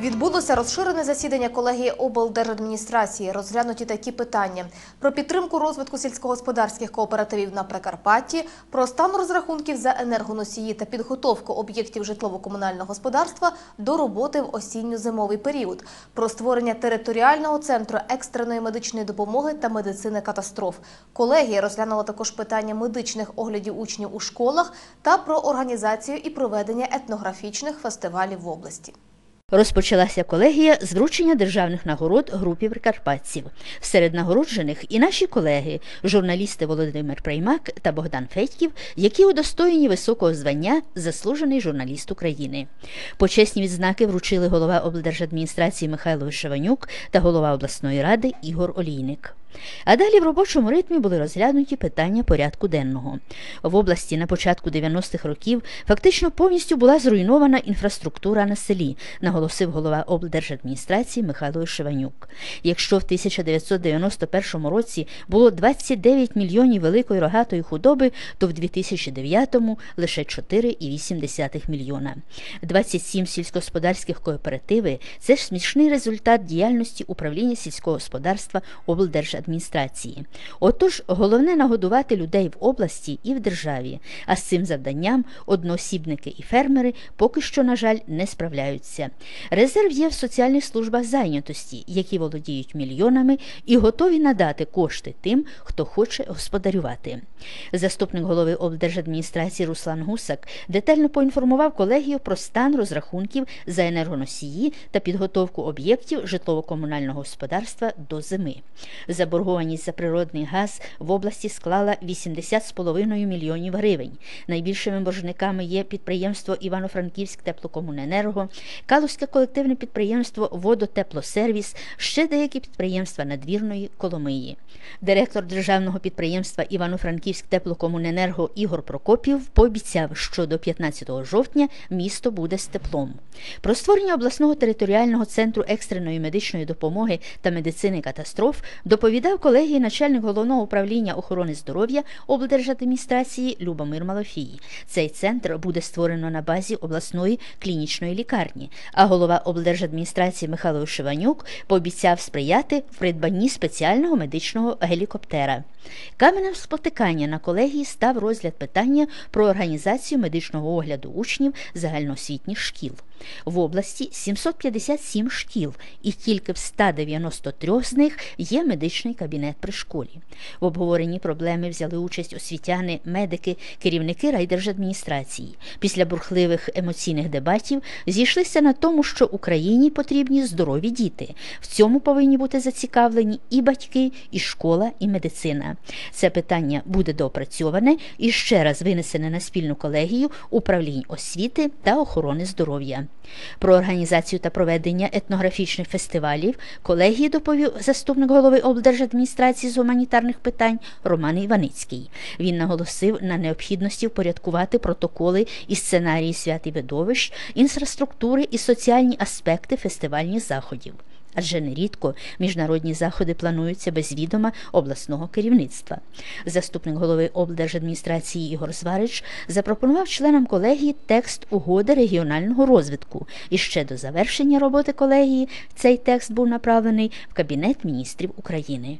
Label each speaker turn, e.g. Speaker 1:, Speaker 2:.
Speaker 1: Відбулося розширене засідання колегії облдержадміністрації. Розглянуті такі питання про підтримку розвитку сільськогосподарських кооперативів на Прикарпатті, про стан розрахунків за енергоносії та підготовку об'єктів житлово-комунального господарства до роботи в осінньо-зимовий період, про створення територіального центру екстреної медичної допомоги та медицини катастроф. Колегія розглянула також питання медичних оглядів учнів у школах та про організацію і проведення етнографічних фестивалів в області.
Speaker 2: Розпочалася колегія з вручення державних нагород групі прикарпатців. Серед нагороджених і наші колеги, журналісти Володимир Приймак та Богдан Федьків, які удостоєні високого звання заслужений журналіст України. Почесні відзнаки вручили голова облдержадміністрації Михайло Вишеванюк та голова обласної ради Ігор Олійник. А далі в робочому ритмі були розглянуті питання порядку денного. В області на початку 90-х років фактично повністю була зруйнована інфраструктура на селі, наголосив голова облдержадміністрації Михайло Шеванюк. Якщо в 1991 році було 29 мільйонів великої рогатої худоби, то в 2009-му лише 4,8 мільйона. 27 сільськогосподарських кооперативи – це ж смішний результат діяльності управління сільського господарства облдержадміністрації. Отож, головне нагодувати людей в області і в державі, а з цим завданням одноосібники і фермери поки що, на жаль, не справляються. Резерв є в соціальних службах зайнятості, які володіють мільйонами і готові надати кошти тим, хто хоче господарювати. Заступник голови облдержадміністрації Руслан Гусак детально поінформував колегію про стан розрахунків за енергоносії та підготовку об'єктів житлово-комунального господарства до зими. Заборгованість за природний газ в області склала 80,5 мільйонів гривень. Найбільшими боржниками є підприємство Івано-Франківськ теплокомуненерго, Калузьке колективне підприємство Водотеплосервіс, ще деякі підприємства надвірної Коломиї. Директор державного підприємства Івано-Франківськ теплокомуненерго Ігор Прокопів пообіцяв, що до 15 жовтня місто буде з теплом. Про створення обласного територіального центру екстреної медичної допомоги та медицини катастроф доповідав колегії начальник головного управління охорони здоров'я облдержадміністрації Любомир Малофій. Цей центр буде створено на базі обласної клінічної лікарні. А голова облдержадміністрації Михайло Шиванюк пообіцяв сприяти в придбанні спеціального медичного гелікоптера. Каменем спотикання на колегії став розгляд питання про організацію медичного огляду учнів загальноосвітніх шкіл. В області 757 шкіл, і тільки в 193 з них є медичний кабінет при школі. В обговоренні проблеми взяли участь освітяни, медики, керівники райдержадміністрації. Після бурхливих емоційних дебатів зійшлися на тому, що Україні потрібні здорові діти. В цьому повинні бути зацікавлені і батьки, і школа, і медицина. Це питання буде доопрацьоване і ще раз винесене на спільну колегію управлінь освіти та охорони здоров'я. Про організацію та проведення етнографічних фестивалів колегії доповів заступник голови облдержадміністрації з гуманітарних питань Роман Іваницький. Він наголосив на необхідності впорядкувати протоколи і сценарії свят видовищ, інфраструктури і соціальні аспекти фестивальних заходів. Адже нерідко міжнародні заходи плануються без відома обласного керівництва. Заступник голови облдержадміністрації Ігор Зварич запропонував членам колегії текст угоди регіонального розвитку. І ще до завершення роботи колегії цей текст був направлений в Кабінет міністрів України.